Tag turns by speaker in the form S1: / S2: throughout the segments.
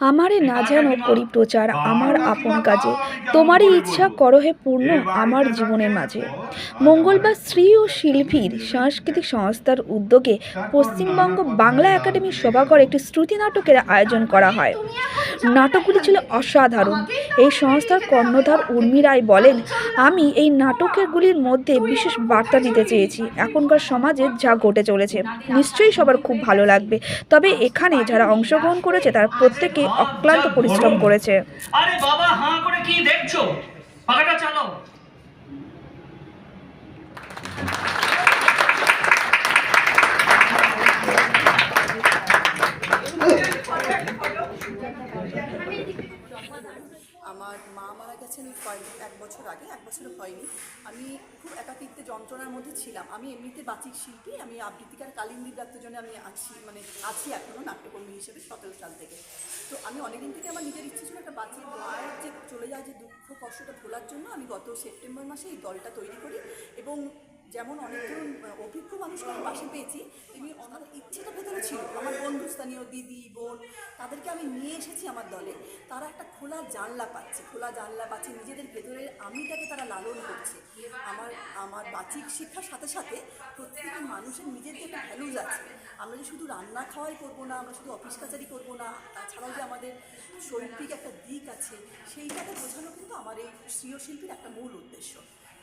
S1: আমারে না যেন করি প্রচার আমার আপন কাজে। তোমারই ইচ্ছা করো হে পূর্ণ আমার জীবনের মাঝে। মঙ্গলবার শ্রী ও শিল্পীর সাংস্কৃতিক সংস্থার উদ্যোগে পশ্চিমবঙ্গ বাংলা একাডেমির সভাঘরে একটি শ্রুতি নাটকের আয়োজন করা হয়। নাটকগুলি ছিল অসাধারণ। এই সংস্থার কর্ণধার উর্মি রায় বলেন, আমি এই নাটকেরগুলির মধ্যে বিশেষ বার্তা দিতে চেয়েছি। এখনকার সমাজে যা ঘটে চলেছে, নিশ্চয়ই সবার খুব ভালো লাগবে। তবে এখানে যারা অংশগ্রহণ করেছে, তারা প্রত্যেকে অক্লান্ত পরিশ্রম করেছে।
S2: আরে বাবা হাঁ করে কি দেখছ? পাখাটা চালাও।
S3: আমার মা মারা গেছেন কয়েক, এক বছর আগে, এক বছর হয়নি। আমি খুব একাকিত্বে, যন্ত্রণার মধ্যে ছিলাম। আমি এমনিতে বাচিক শিল্পী, আমি আবৃত্তিকার কালিন্দী জন্য আমি আছি মানে আছি এখনও নাট্যকর্মী হিসেবে সতেরো সাল থেকে। তো আমি অনেকদিন থেকে আমার নিজের ইচ্ছে ছিল একটা বাচ্চার মায়ের যে চলে যাওয়ার যে দুঃখ, কষ্টটা ভোলার জন্য, আমি গত সেপ্টেম্বর মাসে এই দলটা তৈরি করি এবং যেমন অনেকজন অভিজ্ঞ মানুষকে আমি পাশে পেয়েছি, তেমনি আমার ইচ্ছেটা ভেতরে ছিল। বন্ধুস্থানীয় দিদি, বোন, তাদেরকে আমি নিয়ে এসেছি আমার দলে। তারা একটা খোলা জানলা পাচ্ছে, খোলা জানলা পাচ্ছে, নিজেদের ভেতরের আমিটাকে তারা লালন করছে। আমার আমার বাচিক শিক্ষার সাথে সাথে প্রত্যেকটা মানুষের নিজের যে একটা ভ্যালুজ আছে। আমরা যে শুধু রান্না খাওয়াই করব না, আমরা শুধু অফিস কাচারি করব না, তাছাড়াও যে আমাদের শৈল্পিক একটা দিক আছে, সেইটাকে বোঝানো কিন্তু আমার এই শিল্পীর একটা মূল উদ্দেশ্য।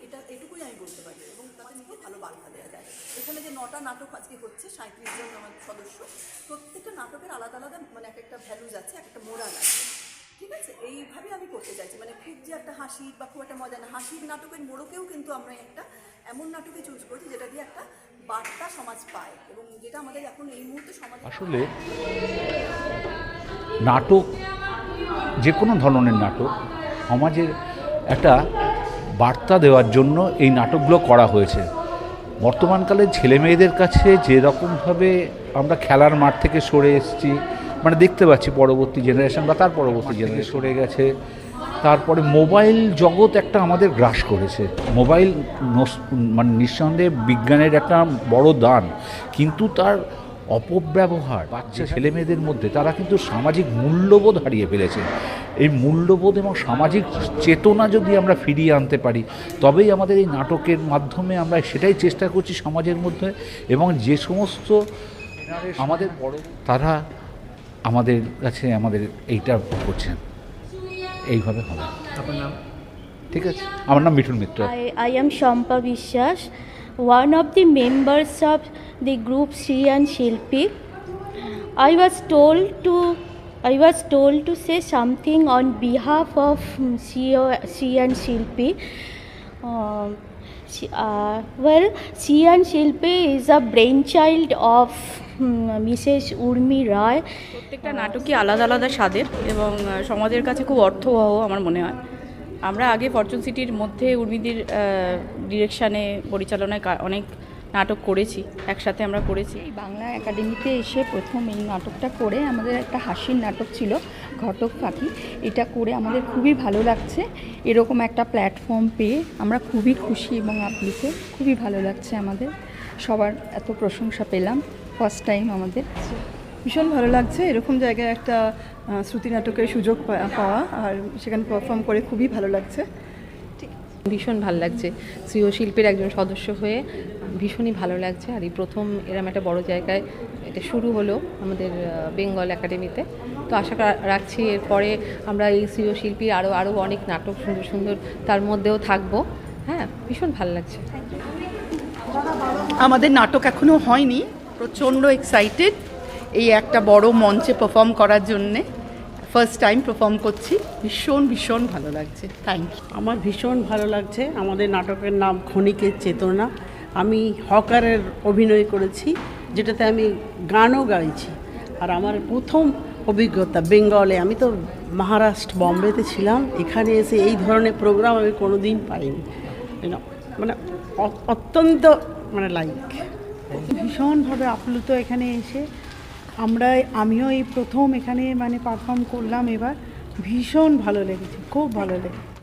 S3: এটা এটুকুই আমি বলতে পারি এবং তাদের খুব ভালো বার্তা দেওয়া যায়। এখানে যে নটা নাটক আজকে হচ্ছে সাঁত্রিশ জন আমার সদস্য, প্রত্যেকটা নাটকের আলাদা আলাদা মানে এক একটা ভ্যালুজ আছে, এক একটা মোরাল আছে। ঠিক আছে? এইভাবে আমি করতে চাইছি। মানে খুব যে একটা হাসি বা খুব একটা মজা না। হাসির নাটকের মোড়কেও কিন্তু আমরা একটা এমন নাটকে চুজ করছি, যেটা দিয়ে একটা বার্তা সমাজ পায় এবং যেটা আমাদের এখন এই মুহূর্তে সমাজ
S4: আসলে নাটক, যে কোনো ধরনের নাটক, সমাজের একটা বার্তা দেওয়ার জন্য এই নাটকগুলো করা হয়েছে। বর্তমানকালে ছেলে মেয়েদের কাছে যেরকমভাবে আমরা খেলার মাঠ থেকে সরে এসেছি মানে দেখতে পাচ্ছি পরবর্তী জেনারেশন বা তার পরবর্তী জেনারেশন সরে গেছে। তারপরে মোবাইল জগৎ একটা আমাদের গ্রাস করেছে। মোবাইল মানে নিঃসন্দেহে বিজ্ঞানের একটা বড় দান। কিন্তু তার অপব্যবহার। বাচ্চা ছেলে মেয়েদের মধ্যে তারা কিন্তু সামাজিক মূল্যবোধ হারিয়ে ফেলেছে। এই মূল্যবোধ এবং সামাজিক চেতনা যদি আমরা ফিরিয়ে আনতে পারি তবেই আমাদের এই নাটকের মাধ্যমে আমরা সেটাই চেষ্টা করছি সমাজের মধ্যে এবং যে সমস্ত আমাদের বড় তারা আমাদের কাছে আমাদের এইটা করছেন। এইভাবে হবে। ঠিক আছে। আমার নাম Mithun Mitra.
S5: I am Shampa Vishwas, one of the members of the group Shri and Shilpi I was told to I was told to say something on behalf of Shri and Shilpi well Siyan Shilpi is a brainchild of Mrs Urmi Roy
S6: প্রত্যেকটা নাটকই আলাদা আলাদা স্বাদের এবং সমাজের কাছে খুব অর্থবহ আমার মনে হয়। আমরা আগে ফরচুন সিটির মধ্যে উর্মিদির ডিরেকশানে পরিচালনায় অনেক নাটক করেছি, একসাথে আমরা করেছি।
S7: এই বাংলা একাডেমিতে এসে প্রথম এই নাটকটা করে আমাদের একটা হাসির নাটক ছিল, ঘটক পাখি। এটা করে আমাদের খুবই ভালো লাগছে। এরকম একটা প্ল্যাটফর্ম পেয়ে আমরা খুবই খুশি এবং আপ্লুত খুবই ভালো লাগছে আমাদের। সবার এত প্রশংসা পেলাম ফার্স্ট টাইম আমাদের।
S8: ভীষণ ভালো লাগছে। এরকম জায়গায় একটা শ্রুতি নাটকের সুযোগ পাওয়া আর সেখানে পারফর্ম করে খুবই ভালো লাগছে।
S9: ভীষণ ভালো লাগছে। শ্রীয় শিল্পের একজন সদস্য হয়ে ভীষণই ভালো লাগছে। আর এই প্রথম এরম একটা বড় জায়গায় এটা শুরু হলো আমাদের বেঙ্গল একাডেমিতে। তো আশা রাখছি এরপরে আমরা এই শ্রীয় শিল্পীর আরও আরও অনেক নাটক সুন্দর সুন্দর তার মধ্যেও থাকব। হ্যাঁ ভীষণ ভালো লাগছে।
S10: আমাদের নাটক এখনও হয়নি। প্রচণ্ড এক্সাইটেড এই একটা বড় মঞ্চে পারফর্ম করার জন্যে ফার্স্ট টাইম পারফর্ম করছি। ভীষণ ভীষণ ভালো লাগছে। থ্যাংক ইউ
S11: আমার ভীষণ ভালো লাগছে। আমাদের নাটকের নাম ক্ষণিকের চেতনা। আমি হকারের অভিনয় করেছি যেটাতে আমি গানও গাইছি। আর আমার প্রথম অভিজ্ঞতা বেঙ্গলে আমি তো মহারাষ্ট্র বম্বেতে ছিলাম। এখানে এসে এই ধরনের প্রোগ্রাম আমি কোনো দিন পাইনি মানে অ- অত্যন্ত মানে লাইক
S8: ভীষণভাবে আপ্লুত এখানে এসে। আমরা আমিও এই প্রথম এখানে মানে পারফর্ম করলাম এবার। ভীষণ ভালো লেগেছে, খুব ভালো লেগেছে।